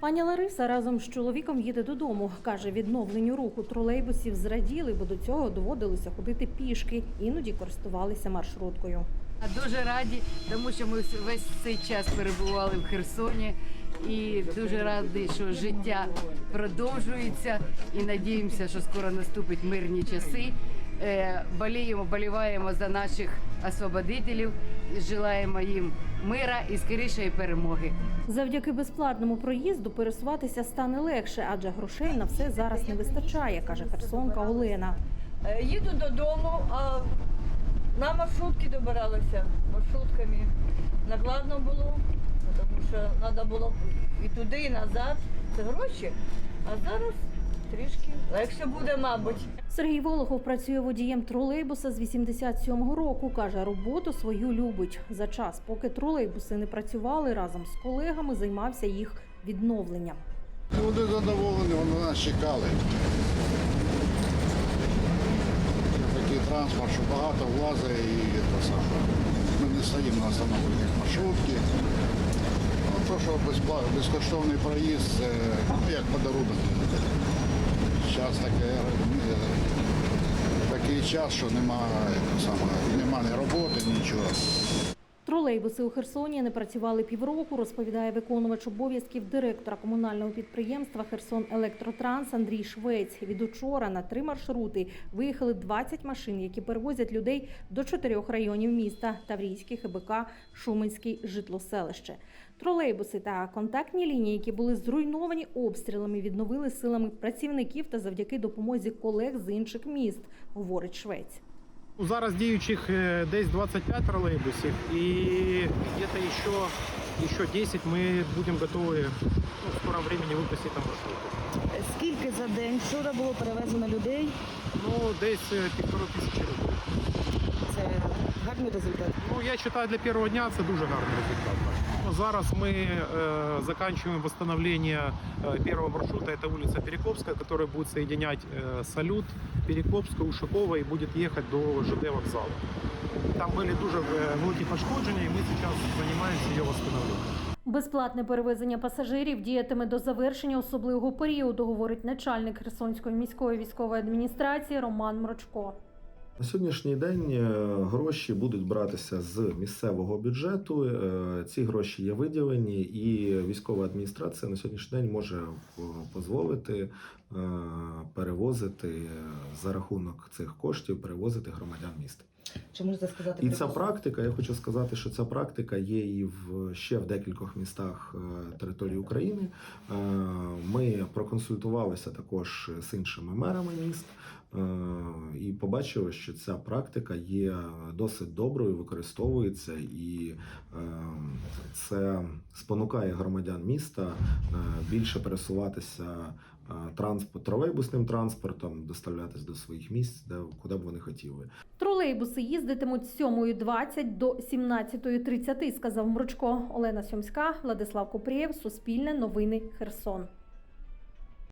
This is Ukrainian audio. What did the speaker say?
Пані Лариса разом з чоловіком їде додому. Каже, відновленню руху тролейбусів зраділи, бо до цього доводилося ходити пішки, іноді користувалися маршруткою. Дуже раді, тому що ми весь цей час перебували в Херсоні і дуже раді, що життя продовжується і надіємося, що скоро наступить мирні часи. Е, Боліємо, боліваємо за наших освободителів, желаємо їм мира і скорішої перемоги. Завдяки безплатному проїзду пересуватися стане легше, адже грошей на все зараз не вистачає, каже херсонка Олена. Е, Їду додому, а на маршрутки добиралася маршрутками. Накладно було, тому що треба було і туди, і назад. Це гроші. А зараз трішки легше буде, мабуть. Сергій Волохов працює водієм тролейбуса з 87-го року. каже, роботу свою любить. За час, поки тролейбуси не працювали, разом з колегами займався їх відновленням. Люди задоволені, вони нас чекали. Такий транспорт, що багато влазить і те саме. Ми не стоїмо на остановленнях маршрутки. Ну, то, що безкоштовний проїзд, ну, як подарунок. Зараз таке, е, такий час, що немає нема ні роботи, нічого. Тролейбуси у Херсоні не працювали півроку, розповідає виконувач обов'язків директора комунального підприємства Херсон Електротранс Андрій Швець. Від учора на три маршрути виїхали 20 машин, які перевозять людей до чотирьох районів міста: Таврійський, ХБК, Шуменський, Житлоселище. Тролейбуси та контактні лінії, які були зруйновані обстрілами, відновили силами працівників та завдяки допомозі колег з інших міст, говорить Швець. Ну, Зараз діючих е, десь 25 тролейбусів і где-то еще, еще 10 ми будемо готові ну, в скором времени випустити там маршрути. Скільки за день вчора було перевезено людей? Ну, десь е, півтори тисячі людей Це гарний результат. Ну, я вважаю, для першого дня це дуже гарний результат. Ну, Зараз ми е, заканчиваем восстановление э, первого маршрута. Это улица Перекопская, которая будет соединять э, Салют, Перекопскую, Ушакова и будет ехать до ЖД вокзала. Там были дуже е, великі пошкодження, і ми зараз займаємося її восстановленням. Безплатне перевезення пасажирів діятиме до завершення особливого періоду, говорить начальник Херсонської міської військової адміністрації Роман Мрочко. На сьогоднішній день е, гроші будуть братися з місцевого бюджету. Е, Ці гроші є виділені, і військова адміністрація на сьогоднішній день може е, дозволити перевозити за рахунок цих коштів перевозити громадян міста. Чи можете сказати І ця приблизно? практика, я хочу сказати, що ця практика є і в ще в декількох містах е, території України. Е, Ми проконсультувалися також з іншими мерами міст е, і побачили, що ця практика є досить доброю, використовується, і це спонукає громадян міста більше пересуватися транспорт тролейбусним транспортом, доставлятись до своїх місць, де куди б вони хотіли. Тролейбуси їздитимуть з 7.20 до 17.30, сказав Мручко. Олена Сьомська, Владислав Купрієв, Суспільне новини, Херсон.